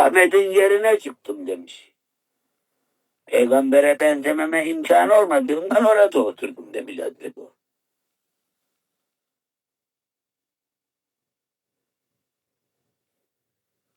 Ahmet'in yerine çıktım demiş. Peygambere benzememe imkan olmadığından orada oturdum demiş Hazreti o.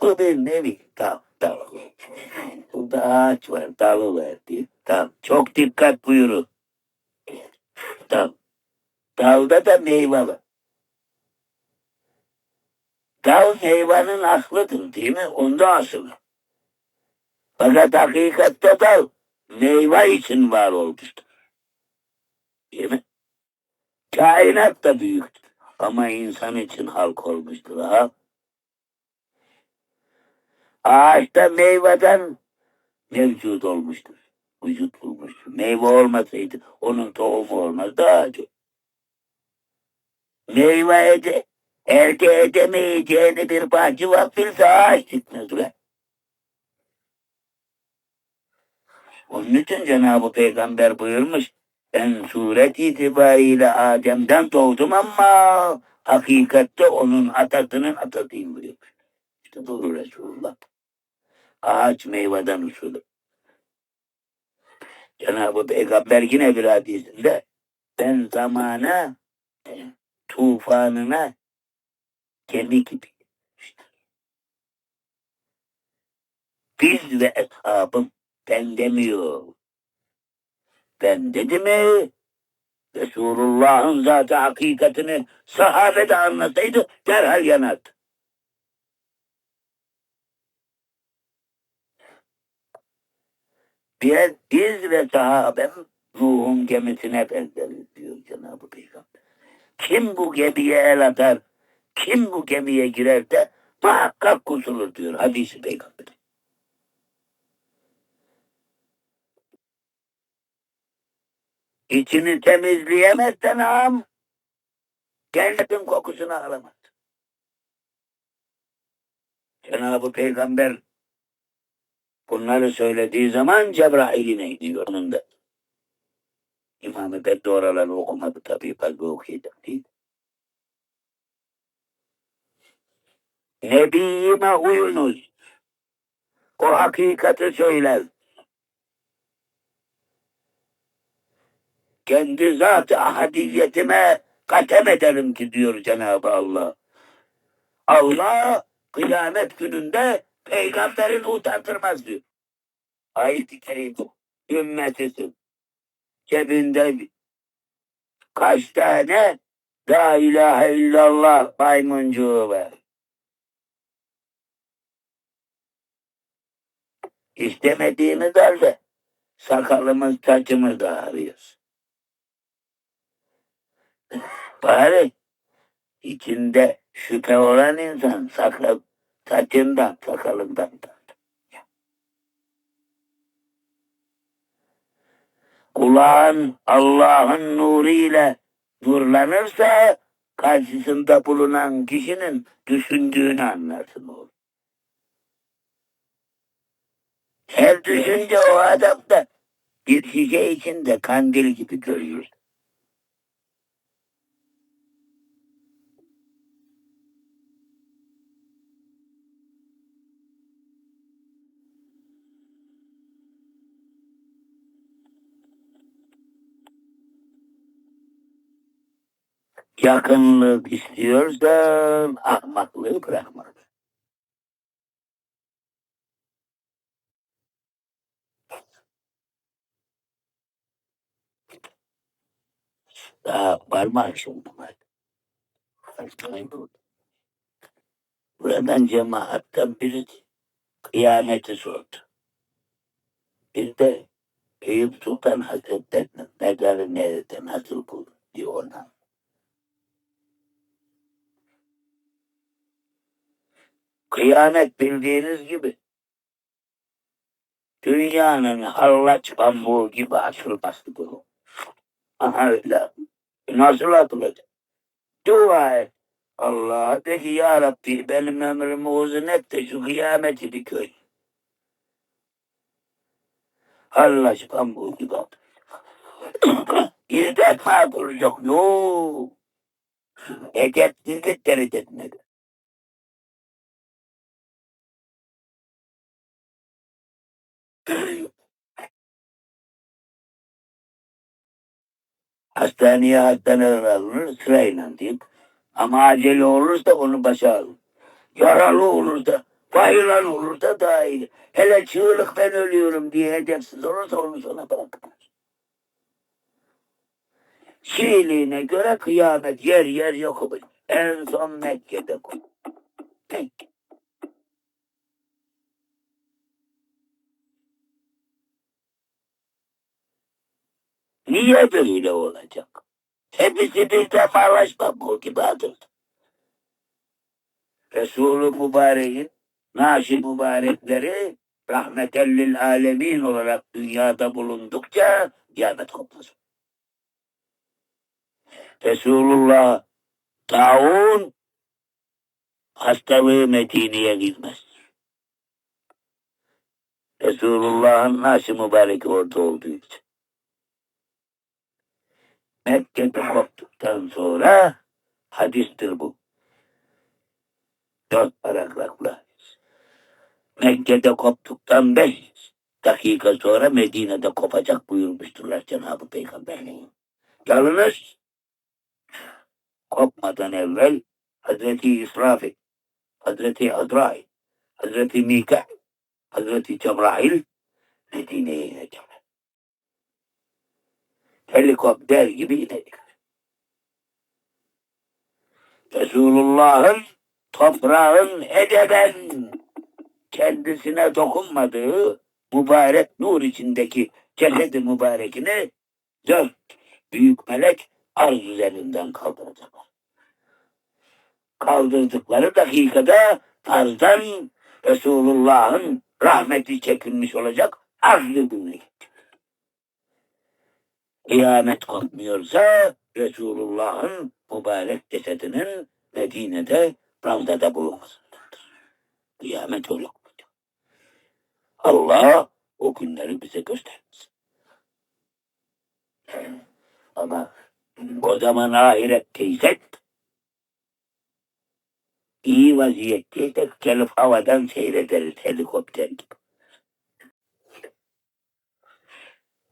Bu bir nevi dal, dal. Burada ağaç var, dalı var diye. Dal. Çok dikkat buyurun. Dal. Dalda da meyve var. Dal meyvanın aslıdır değil mi? Onda asılı. Fakat hakikatte dal meyve için var olmuştur. Değil mi? Kainat da büyüktür. Ama insan için halk olmuştur ha. Ağaçta meyveden mevcut olmuştur. Vücut bulmuştur. Meyve olmasaydı onun tohumu olmazdı ağacı. Meyve ede, elde edemeyeceğini bir bahçı vakfilse ağaç çıkmaz ulan. Onun için Cenab-ı Peygamber buyurmuş. Ben suret itibariyle Adem'den doğdum ama hakikatte onun atasının atasıyım buyurmuş. İşte doğru Resulullah. Ağaç meyveden usulü. Cenab-ı Peygamber yine bir hadisinde ben zamana tufanına gemi gibi. Biz ve eshabım ben demiyor. Ben dedi mi Resulullah'ın zatı hakikatini sahabe de anlasaydı derhal yanardı. Biz, biz ve sahabem ruhun gemisine benzeriz diyor Cenab-ı Peygamber. Kim bu gemiye el atar, kim bu gemiye girer de muhakkak kurtulur diyor hadisi peygamber. İçini temizleyemezsen ağam, cennetin kokusunu alamaz. Cenab-ı Peygamber bunları söylediği zaman Cebrail'ine gidiyor onun da. İmam-ı Beddoğraları okumadı tabii fazla okuyacak değil. Nebiyime uyunuz. O hakikati söyler. kendi zat-ı ahadiyetime katem ederim ki diyor Cenab-ı Allah. Allah kıyamet gününde peygamberini utandırmaz diyor. Ayet-i kerime ümmetisin. Cebinde kaç tane La ilahe illallah maymuncuğu var. İstemediğimiz halde sakalımız saçımız da ağrıyoruz. Bari içinde şüphe olan insan sakal, saçından, sakalından da. Kulağın Allah'ın nuruyla nurlanırsa karşısında bulunan kişinin düşündüğünü anlarsın oğlum. Her düşünce o adamda bir şişe içinde kandil gibi görüyor. Yakınlık istiyorsan ahmaklığı bırakma. Daha parmak şimdi var. Buradan cemaatten biri kıyameti sordu. Bir de Eyüp Sultan Hazretleri'nin mezarı nerede, nasıl bulur diyor ona. Kıyamet bildiğiniz gibi dünyanın hallaç pambuğu gibi açılması bu. Aha öyle. Nasıl atılacak? Dua et. Allah de ki ya Rabbi benim ömrümü uzun et de şu kıyameti bir köy. Hallaç pambuğu gibi. İddet mi duracak? Yok. Edepsizlik derecesine. Hastaneye hastaneden alınır sırayla deyip ama acele olursa onu başa alın. Yaralı olursa, bayılan olursa daha iyi. Hele çığlık ben ölüyorum diye edepsiz olursa onu sona bırakın. Şiiliğine göre kıyamet yer yer yok. En son Mekke'de koy. Mekke. Niye böyle olacak? Hepsi bir defalaşma bu gibi adır. Resulü Mübarek'in naşi mübarekleri rahmetellil alemin olarak dünyada bulundukça kıyamet kopmaz. Resulullah taun hastalığı Medine'ye girmez. Resulullah'ın naşi mübarek orada olduğu için. Mekke'de koptuktan sonra hadistir bu. Dört paragrafla. Mekke'de koptuktan beş dakika sonra Medine'de kopacak buyurmuşturlar Cenab-ı Peygamber'in. Yalnız kopmadan evvel Hazreti İsrafil, Hazreti Azrail, Hazreti Mika, Hazreti Cebrail Medine'ye inecek. Helikopter gibi inecek. Resulullah'ın toprağın edeben kendisine dokunmadığı mübarek nur içindeki cesedi mübarekini dört büyük melek arz üzerinden kaldıracaklar. Kaldırdıkları dakikada arzdan Resulullah'ın rahmeti çekilmiş olacak arzı dünya. Kıyamet kopmuyorsa Resulullah'ın mübarek cesedinin Medine'de Ravda'da bulunmasındadır. Kıyamet öyle kopacak. Allah o günleri bize göstermesin. Ama o zaman ahiretteysek iyi vaziyetteysek gelip havadan seyrederiz helikopter gibi.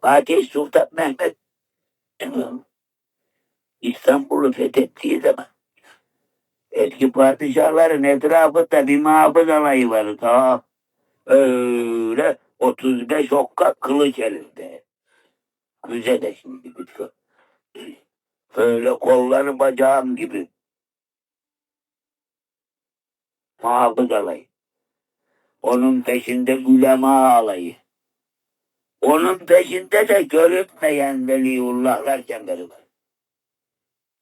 Fatih Sultan Mehmet İstanbul'u fethettiği zaman eski padişahların etrafında bir mabız alayı var. Ta öyle 35 okka kılıç elinde. Müze de şimdi bitiyor. Böyle kolları bacağım gibi. Mabız alayı. Onun peşinde ulema alayı. Onun peşinde de görünmeyen veliullahlar çemberi var.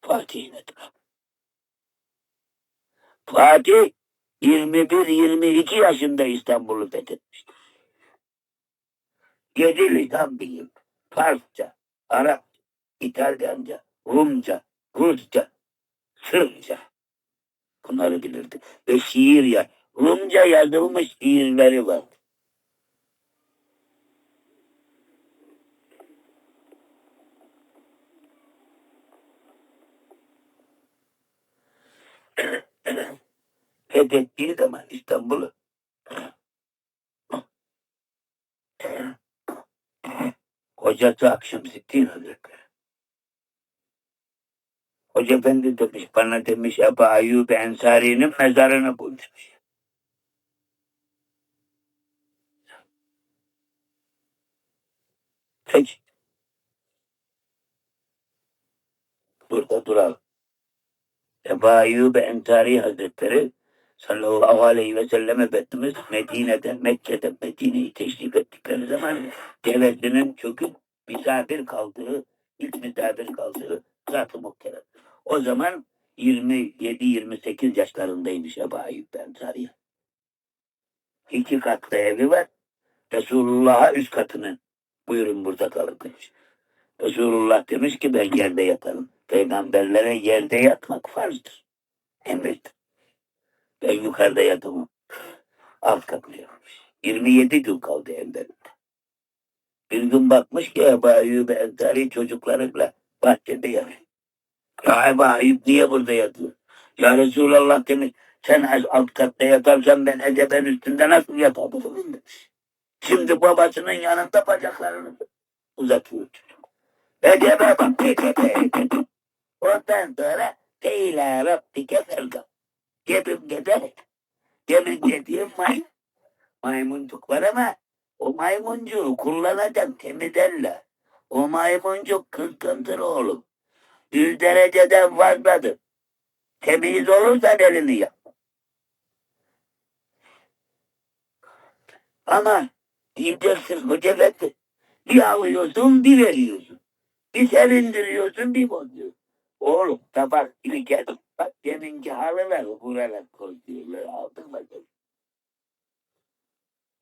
Fatih'in etrafı. Fatih 21-22 yaşında İstanbul'u fethetmiş. Yedi lisan bilim. Farsça, Arapça, İtalyanca, Rumca, Rusça, Sırpça. Bunları bilirdi. Ve şiir ya. Rumca yazılmış şiirleri var. Fethettiği zaman İstanbul'u Hocası Akşemseddin Hazretleri. Hoca Efendi demiş bana demiş Ebu Ayyub Ensari'nin mezarını bulmuş. Peki. Burada duralım. Ebu Ayyub Ensari Hazretleri sallallahu aleyhi ve sellem Efendimiz Medine'de, Mekke'de Medine'yi teşrif ettikleri zaman devletinin çöküp misafir kaldığı, ilk misafir kaldığı zat-ı muhterem. O zaman 27-28 yaşlarındaymış Ebu Ayyub Ensari. İki katlı evi var. Resulullah'a üst katını buyurun burada kalın demiş. Resulullah demiş ki ben yerde yatarım. Peygamberlere yerde yatmak farzdır. Emrettir. Ben yukarıda yatamam. Alt katlıyorum. 27 gün kaldı evde. Bir gün bakmış ki Ebu Ayyub Ensari çocuklarıyla bahçede yatıyor. Ya Ebu Ayyub niye burada yatıyor? Ya Resulallah demiş sen alt katta yatarsan ben edeben üstünde nasıl yatabilirim demiş. Şimdi babasının yanında bacaklarını uzatıyor çocuk. Ece baba peki peki. Ondan sonra Teyla Rabbike ferga. Gebim giderek. Demin dediğim may, maymuncuk var ama o maymuncuğu kullanacaksın temiz elle. O maymuncuk kırkındır oğlum. Yüz dereceden fazladır. Temiz olursan elini yap. Ama diyeceksin hoca efendi. Bir alıyorsun bir veriyorsun. Bir serindiriyorsun bir bozuyorsun. Oğlum tabak ilkel. Bak deminki halıları buralar koyuyorlar. Aldık bakalım.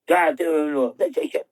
Zaten öyle oldu. Çeker.